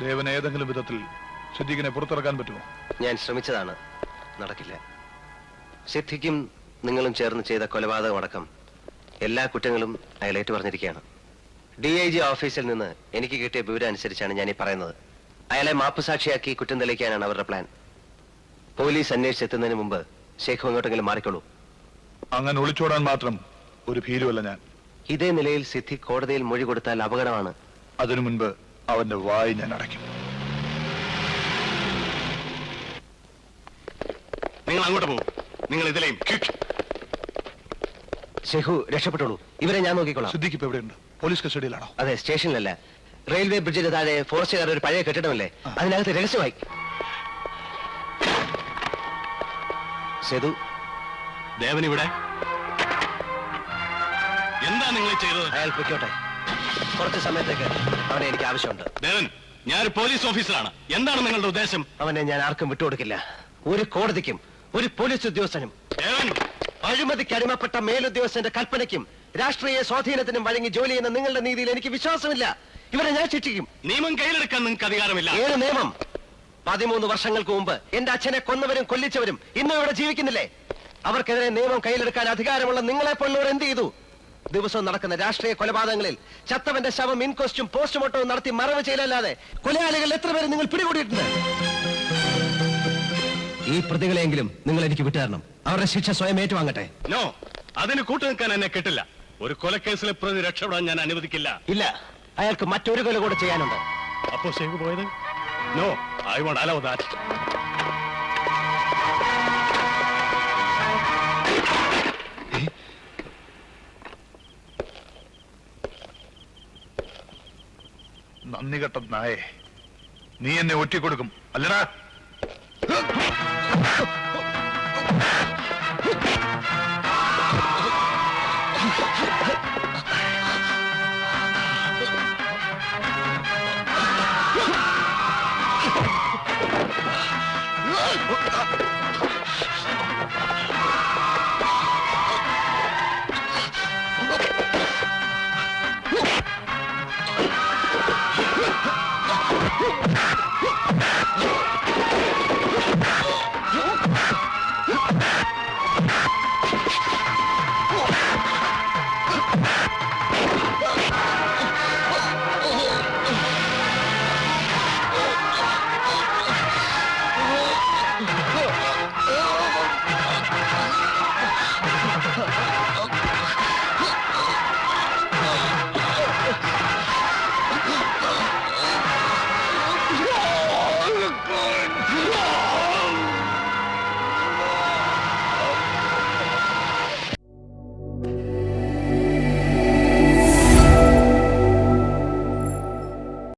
ദേവൻ ഏതെങ്കിലും വിധത്തിൽ സിദ്ദീഖിനെ പുറത്തിറക്കാൻ പറ്റുമോ? ഞാൻ ശ്രമിച്ചതാണ്. നടക്കില്ല. സിദ്ധിക്കും നിങ്ങളും ചേർന്ന് ചെയ്ത കൊലപാതകമടക്കം എല്ലാ കുറ്റങ്ങളും അയാൾ ഏറ്റു പറഞ്ഞിരിക്കുകയാണ്. ഡി ഐ ജി ഓഫീസിൽ നിന്ന് എനിക്ക് കിട്ടിയ വിവരം അനുസരിച്ചാണ് ഞാൻ ഈ പറയുന്നത്. അയാളെ മാപ്പുസാക്ഷിയാക്കി കുറ്റം തെളിയിക്കാനാണ് അവരുടെ പ്ലാൻ. പോലീസ് അന്വേഷിച്ചെത്തുന്നതിന് മുമ്പ് ശേഖു എങ്ങോട്ടെങ്കിലും മാറിക്കോളൂ. അങ്ങനെ ഒളിച്ചോടാൻ മാത്രം ഒരു ഭീരുവല്ല ഞാൻ. ഇതേ നിലയിൽ സിദ്ധി കോടതിയിൽ മൊഴി കൊടുത്താൽ അപകടമാണ്. അതിനു മുൻപ് അവന്റെ വായി ഞാൻ അടയ്ക്കും. നിങ്ങൾ അങ്ങോട്ട് പോകും നിങ്ങൾ ഇതിലെയും. ഷെഹു രക്ഷപ്പെട്ടോളൂ. ഇവരെ ഞാൻ നോക്കിക്കോളാം സിദ്ദിഖ് ഇപ്പൊ എവിടെയുണ്ട്? പോലീസ് കസ്റ്റഡിയിലാണോ? അതെ സ്റ്റേഷനിലല്ല. റെയിൽവേ ബ്രിഡ്ജിന്റെ താഴെ ഫോറസ്റ്റുകാരുടെ ഒരു പഴയ കെട്ടിടമല്ലേ? അതിനകത്ത് രഹസ്യമായി. സേതു ദേവൻ ഇവിടെ? എന്താ നിങ്ങൾ ചെയ്തത്? അയാൾ പൊയ്ക്കോട്ടെ. കുറച്ച് സമയത്തേക്ക്. അവനെ എനിക്ക് ആവശ്യമുണ്ട്. ദേവൻ ഞാനൊരു പോലീസ് ഓഫീസറാണ്. എന്താണ് നിങ്ങളുടെ ഉദ്ദേശം? അവനെ ഞാൻ ആർക്കും വിട്ടുകൊടുക്കില്ല. ഒരു കോടതിക്കും ഒരു പോലീസ് ഉദ്യോഗസ്ഥനും ദേവൻ! അഴിമതിക്ക് അടിമപ്പെട്ട മേലുദ്യോഗസ്ഥന്റെ കൽപ്പനയ്ക്കും രാഷ്ട്രീയ സ്വാധീനത്തിനും വഴങ്ങി ജോലി ചെയ്യുന്ന നിങ്ങളുടെ നീതിയിൽ എനിക്ക് വിശ്വാസമില്ല. ഇവരെ ഞാൻ ശിക്ഷിക്കും. നിയമം കയ്യിലെടുക്കാൻ നിങ്ങൾക്ക് അധികാരമില്ല. ഏത് നിയമം? പതിമൂന്ന് വർഷങ്ങൾക്ക് മുമ്പ് എന്റെ അച്ഛനെ കൊന്നവരും കൊല്ലിച്ചവരും ഇന്നും ഇവിടെ ജീവിക്കുന്നില്ലേ? അവർക്കെതിരെ നിയമം കയ്യിലെടുക്കാൻ അധികാരമുള്ള നിങ്ങളെ പോലുള്ളവർ എന്ത് ചെയ്തു? ദിവസവും നടക്കുന്ന രാഷ്ട്രീയ കൊലപാതകങ്ങളിൽ ചത്തവന്റെ ശവം ഇൻക്വസ്റ്റും പോസ്റ്റ്മോർട്ടവും നടത്തി മറവ് ചെയ്യലല്ലാതെ കൊലയാളികൾ എത്ര പേര് നിങ്ങൾ പിടികൂടിയിട്ടുണ്ട്? ഈ പ്രതികളെങ്കിലും നിങ്ങൾ എനിക്ക് വിട്ടുതരണം. അവരുടെ ശിക്ഷ സ്വയം ഏറ്റുവാങ്ങട്ടെ. നോ അതിന് കൂട്ടു നിൽക്കാൻ എന്നെ കിട്ടില്ല. ഒരു കൊലക്കേസിലെ പ്രതി രക്ഷപ്പെടാൻ ഞാൻ അനുവദിക്കില്ല. ഇല്ല. അയാൾക്ക് മറ്റൊരു കൊല കൂടെ ചെയ്യാനുണ്ട്. അപ്പോ ശരി പോയത്? No I won't allow that നന്ദി കെട്ട നായേ. നീ എന്നെ ഒറ്റിക്കൊടുക്കും അല്ലടാ.